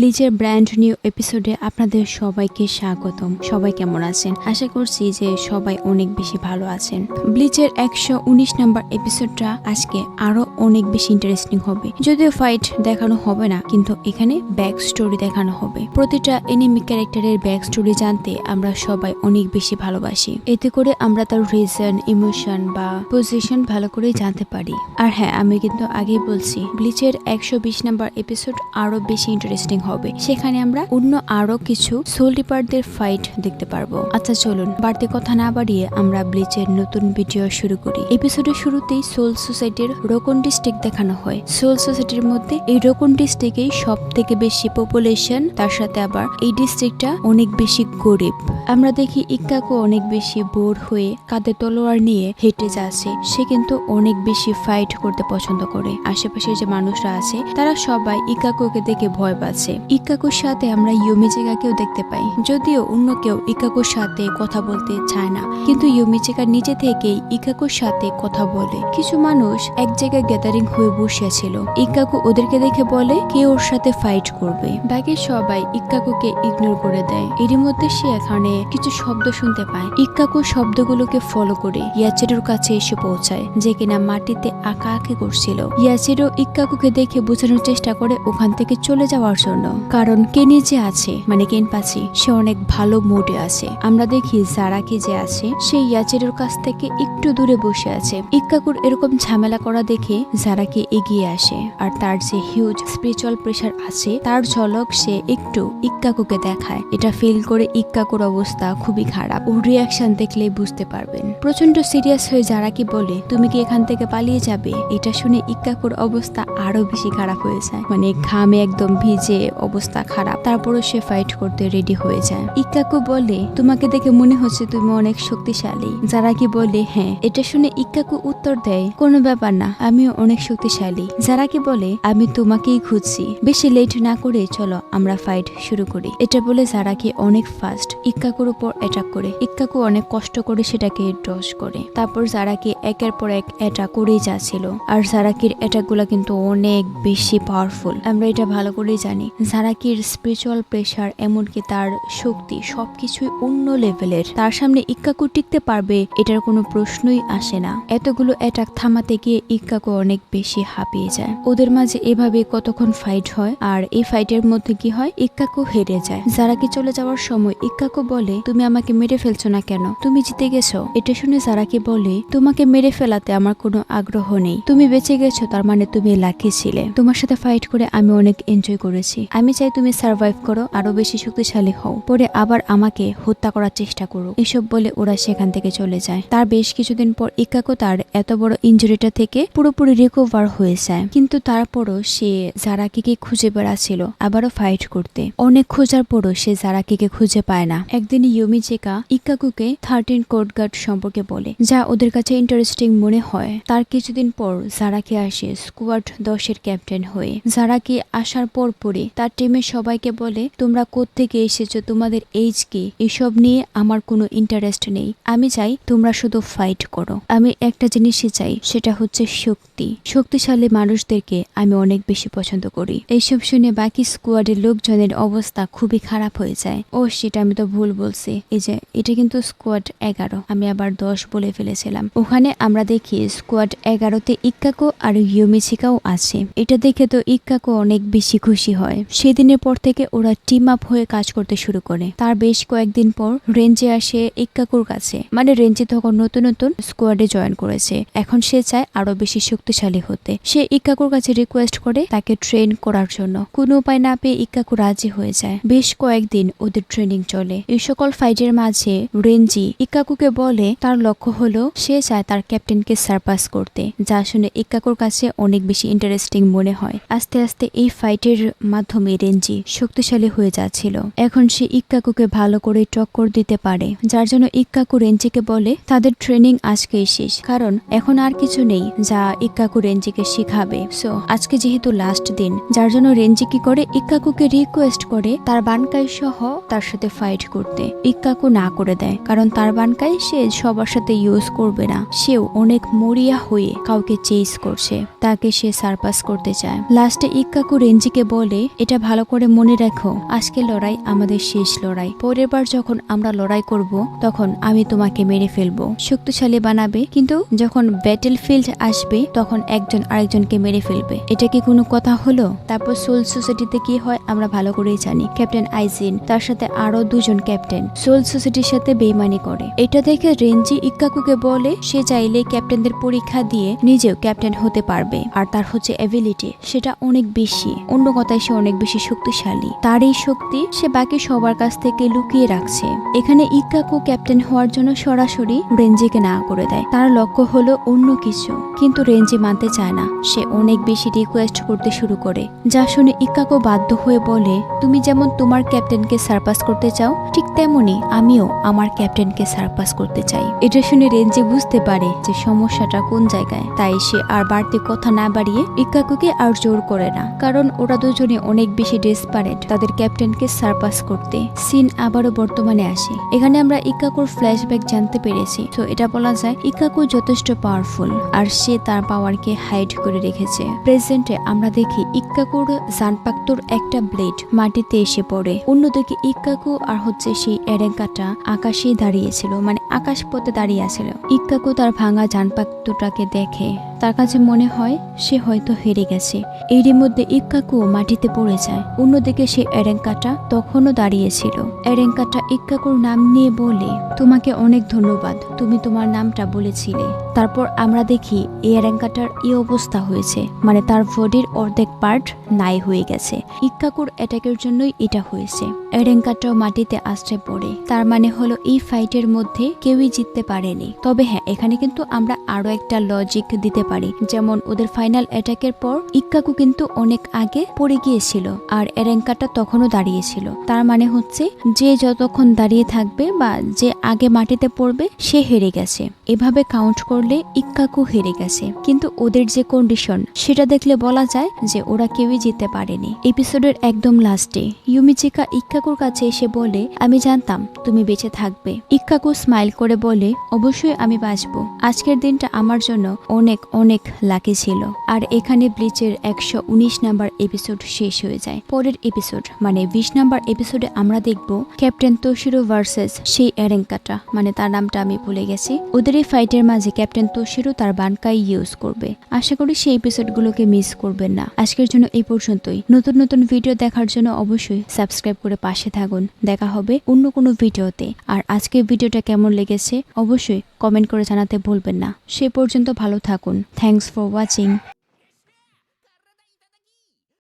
ব্লিচের brand new এপিসোডে আপনাদের সবাইকে স্বাগতম। সবাই কেমন আছেন? আশা করছি যে সবাই অনেক বেশি ভালো আছেন। ব্লিচের একশো উনিশ নাম্বার এপিসোডটা আজকে আরও অনেক বেশি ইন্টারেস্টিং হবে। যদিও ফাইট দেখানো হবে না, কিন্তু এখানে ব্যাক স্টোরি দেখানো হবে। প্রতিটা এনিমি ক্যারেক্টারের ব্যাক স্টোরি জানতে আমরা সবাই অনেক বেশি ভালোবাসি। এতে করে আমরা তার রিজন ইমোশন বা পজিশন ভালো করে জানতে পারি। আর হ্যাঁ আমি কিন্তু আগেই বলছি ব্লিচের একশো বিশ নাম্বার এপিসোড আরও বেশি ইন্টারেস্টিং হবে। সেখানে আমরা অন্য আরও কিছু সোল ডিপারদের ফাইট দেখতে পারব। আচ্ছা চলুন। বাড়তি কথা না বাড়িয়ে আমরা ব্লিচের নতুন ভিডিও শুরু করি। এপিসোডের শুরুতেই সোল সোসাইটির রোকন ডিস্ট্রিক্ট দেখানো হয়। সোল সোসাইটির মধ্যে এই রোকন ডিস্ট্রিক্টেই সব থেকে বেশি পপুলেশন তার সাথে আবার এই ডিস্ট্রিক্টটা অনেক বেশি গরিব। আমরা দেখি ইক্কাকু অনেক বেশি বোর হয়ে কাঁধে তলোয়ার নিয়ে হেঁটে যাচ্ছে। সে কিন্তু অনেক বেশি ফাইট করতে পছন্দ করে। আশেপাশে যে মানুষরা আছে, তারা সবাই ইকাকুকে দেখে ভয় পাচ্ছে। ইকাকুর সাথে আমরা ইউমিচিকাকেও দেখতে পাই। যদিও অন্য কেউ ইকাকুর সাথে কথা বলতে চায় না। কিন্তু ইউমিচিকা নিজে থেকেই ইকাকুর সাথে কথা বলে। কিছু মানুষ এক জায়গায় গ্যাদারিং হয়ে বসিয়াছিল ইকাকু ওদেরকে দেখে বলে, কে ওর সাথে ফাইট করবে? বাকি সবাই ইকাকুকে ইগনোর করে দেয়। এরই মধ্যে সে এখানে কিছু শব্দ শুনতে পায়। ইকাকু শব্দগুলোকে ফলো করে ইয়াচেরোর কাছে এসে পৌঁছায়, যে কিনা মাটিতে আঁকা আঁকি করছিল। ইয়াচেরো ইক্কাকুকে দেখে বোঝানোর চেষ্টা করে ওখান থেকে চলে যাওয়ার জন্য। কারণ কেনি যে আছে মানে কেন কেনপাচি সে অনেক ভালো মুডে আছে। আমরা দেখি জারাকি যে আছে সে ইয়াচেরোর কাছ থেকে একটু দূরে বসে আছে। ইক্কাকুর এরকম ঝামেলা করা দেখে জারাকি এগিয়ে আসে। আর তার যে হিউজ স্পিরিচুয়াল প্রেশার আছে, তার ঝলক সে একটু ইক্কাকুকে দেখায়। এটা ফিল করে ইক্কাকুর অবস্থা খুবই খারাপ। ওর রিয়াকশন দেখলেই বুঝতে পারবেন। প্রচণ্ড সিরিয়াস হয়ে জারাকি বলে, তুমি কি এখান থেকে পালিয়ে যাবে? এটা শুনে ইক্কাকুর অবস্থা আরও বেশি খারাপ হয়ে যায়। মানে ঘামে একদম ভিজে অবস্থা খারাপ। তারপরও সে ফাইট করতে রেডি হয়ে যায়। ইক্কাকু বলে, তোমাকে দেখে মনে হচ্ছে তুমি অনেক শক্তিশালী। যারা কি বলে হ্যাঁ। এটা শুনে ইকাকু উত্তর দেয়, কোনো ব্যাপার না, আমিও অনেক শক্তিশালী। যারা কি বলে, আমি তোমাকেই খুঁজছি। বেশি লেট না করে চলো, আমরা ফাইট শুরু করি। এটা বলে যারা কি অনেক ফাস্ট ইক্কাকুর উপর অ্যাটাক করে। ইক্কাকু অনেক কষ্ট করে সেটাকে ড্রস করে। তারপর জারাকি একের পর এক অ্যাটাক করেই যাচ্ছিল। আর জারাকির অ্যাটাকগুলো কিন্তু অনেক বেশি পাওয়ারফুল আমরা এটা ভালো করেই জানি। জারাকির স্পিরিচুয়াল প্রেশার এমনকি তার শক্তি সবকিছুই অন্য লেভেলের তার সামনে ইক্কাকু টিকতে পারবে এটার কোনো প্রশ্নই আসে না। এতগুলো অ্যাটাক থামাতে গিয়ে ইক্কাকু অনেক বেশি হাঁপিয়ে যায়। ওদের মাঝে এভাবে কতক্ষণ ফাইট হয়? আর এই ফাইটের মধ্যে কি হয়? ইক্কাকু হেরে যায়। জারাকি চলে যাওয়ার সময় ইক্কাকু বলে, তুমি আমাকে মেরে ফেলছো না কেন? তুমি জিতে গেছো। এটা শুনে জারাকি বলে, তোমাকে মেরে ফেলাতে আমার কোনো আগ্রহ নেই। তুমি বেঁচে গেছো, তার মানে তুমি লাকি ছিলে। তোমার সাথে ফাইট করে আমি অনেক এনজয় করেছি। আমি চাই তুমি সার্ভাইভ করো, আরও বেশি শক্তিশালী হও। পরে আবার আমাকে হত্যা করার চেষ্টা করো। এসব বলে ওরা সেখান থেকে চলে যায়। তার বেশ কিছুদিন পর ইকাকো তার এত বড় ইঞ্জুরিটা থেকে পুরোপুরি রিকভার হয়ে যায়। কিন্তু তারপরও সে জারাকিকে খুঁজে বেড়াচ্ছিল, আবারও ফাইট করতে। অনেক খোঁজার পরও সে জারাকিকে খুঁজে পায় না। একদিন ইউমিচেকা ইকাকুকে থার্টিন কোড গার্ড সম্পর্কে বলে, যা ওদের কাছে ইন্টারেস্টিং মনে হয়। তার কিছুদিন পর জারাকি আসে স্কোয়াড দশের ক্যাপ্টেন হয়ে। জারাকি আসার পর পরে তার টিমের সবাইকে বলে, তোমরা থেকে এসেছ? তোমাদের এইজ কি? এসব নিয়ে আমার কোনো ইন্টারেস্ট নেই। আমি চাই তোমরা শুধু ফাইট করো। আমি একটা জিনিসই চাই, সেটা হচ্ছে শক্তি। শক্তিশালী মানুষদেরকে আমি অনেক বেশি পছন্দ করি। এইসব শুনে বাকি স্কোয়াডের লোকজনের অবস্থা খুবই খারাপ হয়ে যায়। ও সেটা আমি তো ভুল বলছি। এই যে, এটা কিন্তু স্কোয়াড এগারো। আমি আবার দশ বলে ফেলেছিলাম। ওখানে আমরা দেখি স্কোয়াড এগারোতে ইক্কাকো আর ইউমিছিকাও আছে। এটা দেখে তো ইক্কাকো অনেক বেশি খুশি হয়। সেদিনের পর থেকে ওরা টিম আপ হয়ে কাজ করতে শুরু করে। তার বেশ কয়েকদিন পর রেঞ্জে আসে ইক্কাকুর কাছে। মানে রেঞ্জে তখন নতুন নতুন স্কোয়াডে জয়েন করেছে। এখন সে চায় আরও বেশি শক্তিশালী হতে। সে ইক্কাকুর কাছে রিকোয়েস্ট করে তাকে ট্রেন করার জন্য। কোনো উপায় না পেয়ে ইক্কাকু রাজি হয়ে যায়। বেশ কয়েকদিন ওদের ট্রেনিং চলে। এই সকল ফাইটের মাঝে রেঞ্জি ইক্কাকুকে বলে, তার লক্ষ্য হলো, সে চায় তার ক্যাপ্টেনকে সারপাস করতে, যা শুনে ইক্কাকুর কাছে অনেক বেশি ইন্টারেস্টিং মনে হয়। আস্তে আস্তে এই ফাইটের মাধ্যমে রেঞ্জি শক্তিশালী হয়ে যাচ্ছিল। এখন সে ইক্কাকুকে ভালো করে টক্কর দিতে পারে, যার জন্য ইক্কাকু রেঞ্জিকে বলে, তাদের ট্রেনিং আজকেই শেষ, কারণ এখন আর কিছু নেই যা ইক্কাকু রেঞ্জিকে শিখাবে। সো আজকে যেহেতু লাস্ট দিন, যার জন্য রেঞ্জি কি করে ইক্কাকুকে রিকোয়েস্ট করে, তার বানকাই সহ তার সাথে ফাইট করতে। ইক্কাকু না করে দেয়, কারণ তার বানকাই সে সবার সাথে ইউজ করবে না। সেও অনেক মরিয়া হয়ে কাউকে চেস করছে। তাকে সে সারপাস করতে চায়। লাস্টে ইক্কাকু রেঞ্জিকে বলে, এটা ভালো করে মনে রাখো, আজকে লড়াই আমাদের শেষ লড়াই। পরের বার যখন আমরা লড়াই করব, তখন আমি তোমাকে মেরে ফেলব। শক্তিশালী বানাবে, কিন্তু যখন ব্যাটেল ফিল্ড আসবে, তখন একজন আরেকজনকে মেরে ফেলবে। এটা কি কোনো কথা হলো? তারপর সোল সোসাইটিতে কি হয়, আমরা ভালো করেই জানি। ক্যাপ্টেন আইজিন তার সাথে আরও দুজন ক্যাপ্টেন। সোল সোসাইটির সাথে বেইমানি করে। এটা দেখে রেঞ্জি ইক্কাকুকে বলে, সে চাইলে ক্যাপ্টেনদের পরীক্ষা দিয়ে নিজেও ক্যাপ্টেন হতে পারবে। আর তার হচ্ছে এবিলিটি সেটা অনেক বেশি। অন্য কথায় সে অনেক বেশি শক্তিশালী। তার এই শক্তি সে বাকি সবার কাছ থেকে লুকিয়ে রাখছে। এখানে ইক্কাকু ক্যাপ্টেন হওয়ার জন্য সরাসরি রেঞ্জিকে না করে দেয়। তার লক্ষ্য হলো অন্য কিছু। কিন্তু রেঞ্জি মানতে চায় না। সে অনেক বেশি রিকোয়েস্ট করতে শুরু করে। যা শুনে ইক্কাকু বাধ্য হয়ে বলে, তুমি যেমন তোমার ক্যাপ্টেনকে সারপাস করতে চাও, ঠিক তেমনি আমিও আমার ক্যাপ্টেনকে সারপাস করতে চাই। এটা শুনে রেঞ্জি বুঝতে পারে যে সমস্যাটা কোন জায়গায়। তাই সে আর বাড়তি কথা না বাড়িয়ে ইক্কাকুকে আর জোর করে না। কারণ ওরা দুজনে অনেক বেশি ডেসপারেট তাদের ক্যাপ্টেনকে সারপাস করতে। সিন আবারও বর্তমানে আসে। এখানে আমরা ইক্কাকুর ফ্ল্যাশব্যাক জানতে পেরেছি। তো এটা বলা যায় ইক্কাকু যথেষ্ট পাওয়ারফুল আর সে তার পাওয়ারকে হাইড করে রেখেছে। প্রেজেন্টে আমরা দেখি ইক্কাকুর জানপাক্তর একটা ব্লেড মাটিতে এসে পড়ে। অন্যদিকে ইক্কাকু আর হচ্ছে সেই এরেঙ্কাটা আকাশে দাঁড়িয়েছিল মানে আকাশ পথে দাঁড়িয়ে আছিল। ইক্কাকু তার ভাঙা জানপাক্তটাকে দেখে তার কাছে মনে হয় সে হয়তো হেরে গেছে। এরই মধ্যে ইক্কাকু মাটিতে পড়ে যায়। অন্যদিকে সে এরেঙ্কাটা তখনও দাঁড়িয়েছিল। এরেঙ্কাটা ইক্কাকুর নাম নিয়ে বলে, তোমাকে অনেক ধন্যবাদ। তুমি তোমার নামটা বলেছিলে। তারপর আমরা দেখি এই এরেঙ্কাটার এই অবস্থা হয়েছে। মানে তার বডির অর্ধেক পার্ট নাই হয়ে গেছে। ইক্কাকুর অ্যাটাকের জন্যই এটা হয়েছে। এরেঙ্কাটাও মাটিতে আশ্রয় পড়ে। তার মানে হলো এই ফাইটের মধ্যে কেউই জিততে পারেনি। তবে হ্যাঁ এখানে কিন্তু আমরা আরও একটা লজিক দিতে পারি। যেমন ওদের ফাইনাল অ্যাটাকের পর ইক্কাকু কিন্তু অনেক আগে পড়ে গিয়েছিল আর এরেঙ্কাটা তখনও দাঁড়িয়েছিল। তার মানে হচ্ছে যে যতক্ষণ দাঁড়িয়ে থাকবে বা যে আগে মাটিতে পড়বে সে হেরে গেছে। এভাবে কাউন্ট করলে ইক্কাকু হেরে গেছে। কিন্তু ওদের যে কন্ডিশন সেটা দেখলে বলা যায় যে ওরা কেউই জিততে পারেনি। এপিসোডের একদম লাস্টে ইউমিচিকা ইক্কাকুর কাছে এসে বলে, আমি জানতাম তুমি বেঁচে থাকবে। ইক্কাকু স্মাইল করে বলে, অবশ্যই আমি বাঁচবো। আজকের দিনটা আমার জন্য অনেক অনেক লাকি ছিল। আর এখানে ব্লিচের একশো উনিশ নাম্বার এপিসোড শেষ হয়ে যায়। পরের এপিসোড মানে বিশ নাম্বার এপিসোডে আমরা দেখব ক্যাপ্টেন তোশিরো ভার্সেস সেই এরেঙ্কাটা মানে তার নামটা আমি ভুলে গেছি। ওদের এই ফাইটের মাঝে ক্যাপ্টেন তোশিরো তার বানকাই ইউজ করবে। আশা করি সেই এপিসোডগুলোকে মিস করবেন না। আজকের জন্য এই পর্যন্তই। নতুন নতুন ভিডিও দেখার জন্য অবশ্যই সাবস্ক্রাইব করে পাশে থাকুন। দেখা হবে অন্য কোনো ভিডিওতে আর আজকের ভিডিওটা কেমন লেগেছে অবশ্যই কমেন্ট করে জানাতে ভুলবেন না। সে পর্যন্ত ভালো থাকুন। Thanks for watching